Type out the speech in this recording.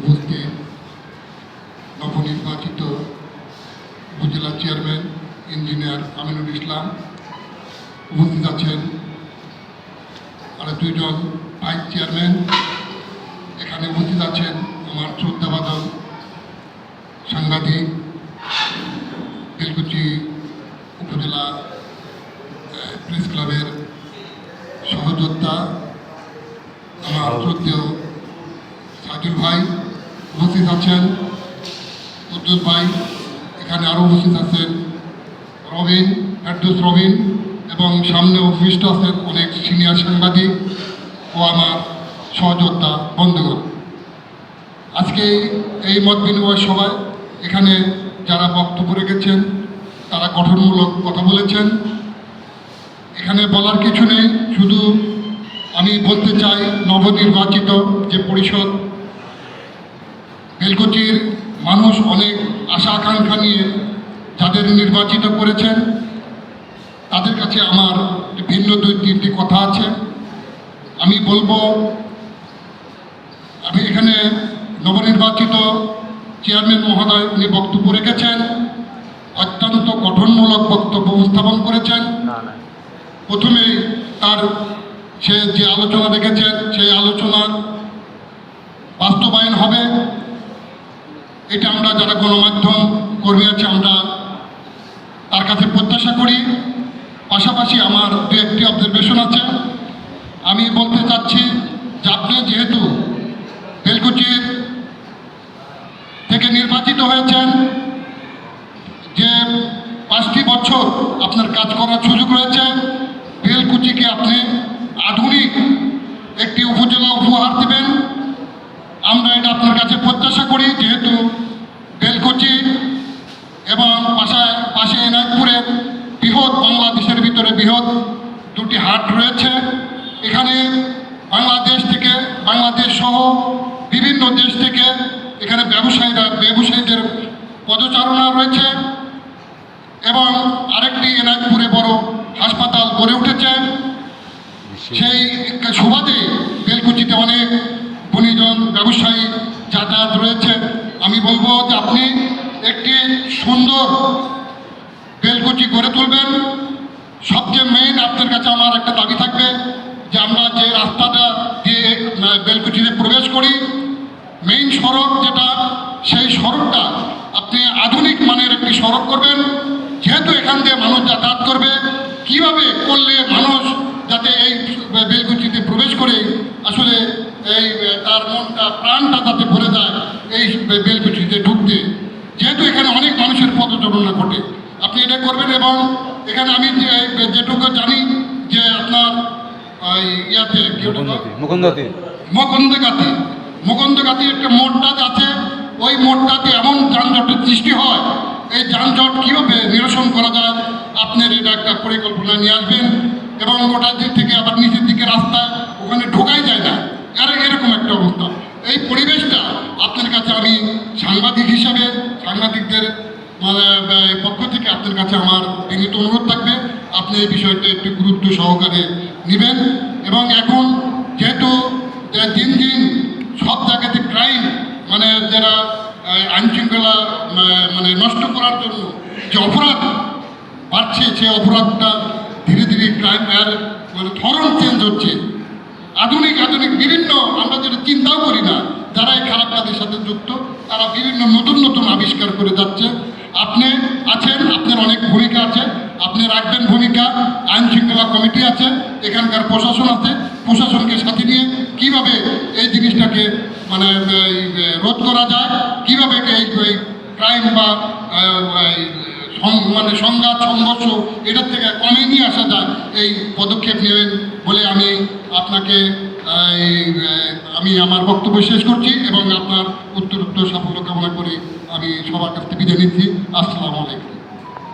উপস্থিত নবনির্বাচিত উপজেলা চেয়ারম্যান, ইঞ্জিনিয়ার আমিনুল ইসলাম উপস্থিত আছেন। আরও দুইজন ভাইস চেয়ারম্যান এখানে উপস্থিত আছেন আমার শ্রদ্ধাবাদন সাংবাদিক, বেলকুচি উপজেলা প্রেস ক্লাবের সহযোদ্ধা, আমার শ্রদ্ধেয় সাজুল ভাই। আছেন উদ্দুল ভাই এখানে আরও উপস্থিত আছেন রবিন, ফেরদুস রবিন এবং সামনে উপবিষ্ট আছেন অনেক সিনিয়র সাংবাদিক ও আমার সহযোদ্ধা বন্ধুগণ। আজকে এই মত বিনিময় সভায় এখানে যারা বক্তব্য রেখেছেন, তারা গঠনমূলক কথা বলেছেন। এখানে বলার কিছু নেই, শুধু আমি বলতে চাই, নবনির্বাচিত যে পরিষদ বেলকুচির মানুষ অনেক আশা আকাঙ্ক্ষা নিয়ে যাদের নির্বাচিত করেছেন তাদের কাছে আমার ভিন্ন দুই তিনটি কথা আছে। আমি বলব আমি এখানে নবনির্বাচিত চেয়ারম্যান মহোদয় উনি বক্তব্য রেখেছেন অত্যন্ত গঠনমূলক বক্তব্য উপস্থাপন করেছেন। প্রথমেই তার সে যে আলোচনা রেখেছেন সেই আলোচনার এটা আমরা যারা গণমাধ্যম কর্মী আছে, আমরা তার কাছে প্রত্যাশা করি। পাশাপাশি আমার দু একটি অবজারভেশন আছে। আমি বলতে চাচ্ছি যে আপনি যেহেতু বেলকুচির থেকে নির্বাচিত হয়েছেন, যে পাঁচটি বছর আপনার কাজ করার সুযোগ রয়েছে, বেলকুচিকে আপনি আধুনিক একটি উপজেলা উপহার দেবেন। আমরা এটা আপনার কাছে প্রত্যাশা হাট রয়েছে। এখানে বাংলাদেশ থেকে, বাংলাদেশ সহ বিভিন্ন দেশ থেকে এখানে ব্যবসায়ীরা, ব্যবসায়ীদের পদচারণা রয়েছে এবং আরেকটি এনায়তপুরে বড় হাসপাতাল গড়ে উঠেছে। সেই সুবাদে বেলকুচিতে অনেক বনিজন ব্যবসায়ী যাতায়াত রয়েছে। আমি বলব যে আপনি একটি সুন্দর বেলকুচি গড়ে তুলবেন। সবচেয়ে মেইন আপনার কাছে আমার একটা দাবি থাকবে যে আমরা যে রাস্তাটা দিয়ে আহ, বেলকুচিতে প্রবেশ করি মেইন সড়ক যেটা সেই সড়কটা আপনি আধুনিক মানের একটি সড়ক করবেন। যেহেতু এখান দিয়ে মানুষ যাতায়াত করবে কীভাবে করলে মানুষ যাতে এই বেলকুচিতে প্রবেশ করে আসলে এই তার মনটা প্রাণটা যাতে ভরে যায় এই বেলকুচিতে ঢুকতে। যেহেতু এখানে অনেক মানুষের পদচারণা ঘটে আপনি এটা করবেন এবং এখানে আমি যেটুকু জানি যে আপনার ইয়াতে? মুকুন্দতি মকন্দগাতি। মকন্দগাতি একটা মোড়টা আছে। ওই মোড়টাতে এমন যানজটের সৃষ্টি হয়। এই যানজট কীভাবে নিরসন করা যায়? আপনার এটা একটা পরিকল্পনা নিয়ে আসবেন এবং ওটার দিক থেকে আবার নিচের দিকে রাস্তা ওখানে ঢোকাই যায় না। আর এরকম একটা অবস্থা। এই পরিবেশটা আপনার কাছে আমি সাংবাদিক হিসাবে সাংবাদিকদের পক্ষ থেকে আপনার কাছে আমার বিনীত অনুরোধ থাকবে, আপনি এই বিষয়টা একটু গুরুত্ব সহকারে নেবেন। এবং এখন যেহেতু দিন দিন সব জায়গাতে ক্রাইম মানে যারা আইন শৃঙ্খলা মানে নষ্ট করার জন্য যে অপরাধ বাড়ছে, সে অপরাধটা ধীরে ধীরে ক্রাইম এর মানে ধরন চেঞ্জ হচ্ছে। আধুনিক আধুনিক বিভিন্ন, আমরা যেটা চিন্তাও করি না, যারা এই খারাপ কাজের সাথে যুক্ত, তারা বিভিন্ন নতুন নতুন আবিষ্কার করে যাচ্ছে। আপনি আছেন, আপনার অনেক ভূমিকা আছে, আপনি রাখবেন ভূমিকা, আইন শৃঙ্খলা কমিটি আছে, এখানকার প্রশাসন আছে, প্রশাসনকে সাথে নিয়ে কীভাবে এই জিনিসটাকে মানে রোধ করা যায়, কীভাবে এই ক্রাইম বা মানে সংঘাত, সংঘর্ষ, এটার থেকে কমে নিয়ে আসা যায়, এই পদক্ষেপ নেবেন বলে আমি আপনাকে আমি আমার বক্তব্য শেষ করছি এবং আপনার সাফল্য কামনা করে আমি সবার কাছ থেকে বিদায় নিচ্ছি। আসসালামু আলাইকুম।